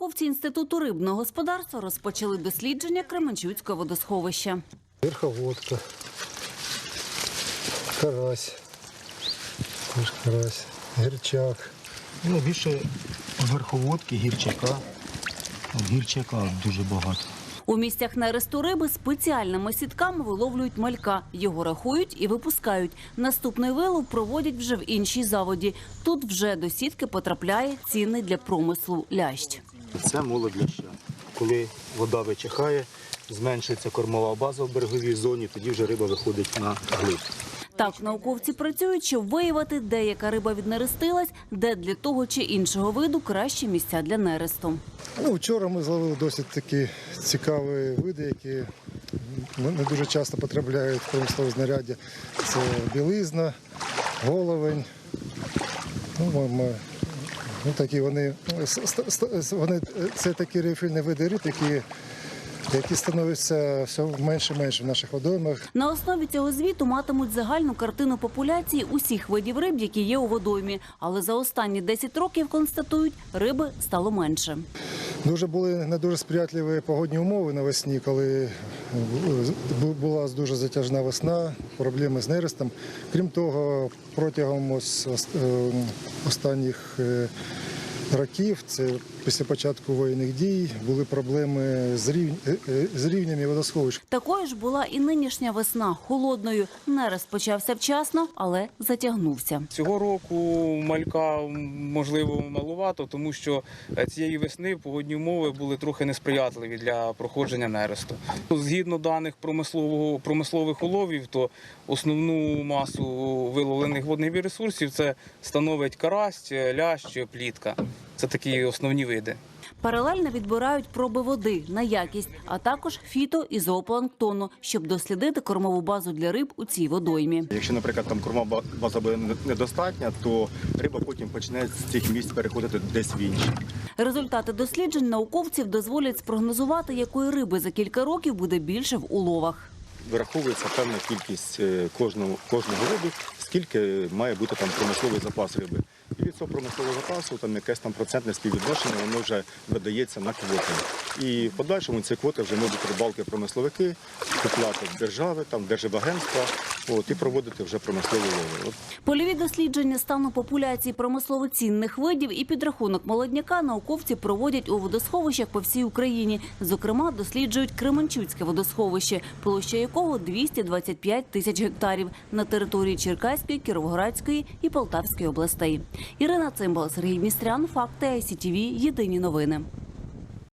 Науковці інституту рибного господарства розпочали дослідження Кременчуцького водосховища. Верховодка, карась, теж карась, гірчак. Ну, більше верховодки, гірчака. Гірчака дуже багато. У місцях нересту риби спеціальними сітками виловлюють малька. Його рахують і випускають. Наступний вилов проводять вже в іншій заводі. Тут вже до сітки потрапляє цінний для промислу лящ. Це молодь ляща. Коли вода вичихає, зменшується кормова база в береговій зоні, тоді вже риба виходить на глиб. Так науковці працюють, щоб виявити, де яка риба віднерестилась, де для того чи іншого виду кращі місця для нересту. Ну, вчора ми зловили досить такі цікаві види, які не не дуже часто потрапляють в промислове знаряддя. Це білизна, головень. Ну, ми- ми- ну, такі вони, вони, це такі рефільні види риб, які, які становляться все менше менше в наших водоймах. На основі цього звіту матимуть загальну картину популяції усіх видів риб, які є у водоймі. Але за останні 10 років констатують, риби стало менше. Дуже були не дуже сприятливі погодні умови навесні, коли була дуже затяжна весна, проблеми з нерестом. Крім того, протягом ось е, останніх е, років, це після початку воєнних дій, були проблеми з, рів... е, е, з рівнями водосховищ. Такою ж була і нинішня весна холодною. Нерест почався вчасно, але затягнувся. Цього року малька можливо малувато, тому що е, цієї весни погодні умови були трохи несприятливі для проходження нересту. Згідно даних промислового промислових уловів, то основну масу виловлених водних ресурсів це становить карась, лящ, плітка. Це такі основні види. Паралельно відбирають проби води на якість, а також фіто і зоопланктону, щоб дослідити кормову базу для риб у цій водоймі. Якщо, наприклад, там кормова база буде недостатня, то риба потім почне з цих місць переходити десь в інші. Результати досліджень науковців дозволять спрогнозувати, якої риби за кілька років буде більше в уловах. Вираховується певна кількість е, кожного, кожного виду, скільки має бути там промисловий запас риби. І цього промислового запасу там якесь там процентне співвідношення, воно вже видається на квоти. І в подальшому ці квоти вже можуть рибалки промисловики, купляти держави, там державагентства, от, і проводити вже промислові лови. Польові дослідження стану популяції промислово цінних видів і підрахунок молодняка науковці проводять у водосховищах по всій Україні. Зокрема, досліджують Кременчуцьке водосховище, площа якого 225 тисяч гектарів на території Черкаської, Кіровоградської і Полтавської областей. Ірина Цимбал, Сергій Містрян, Факти ICTV, Єдині новини.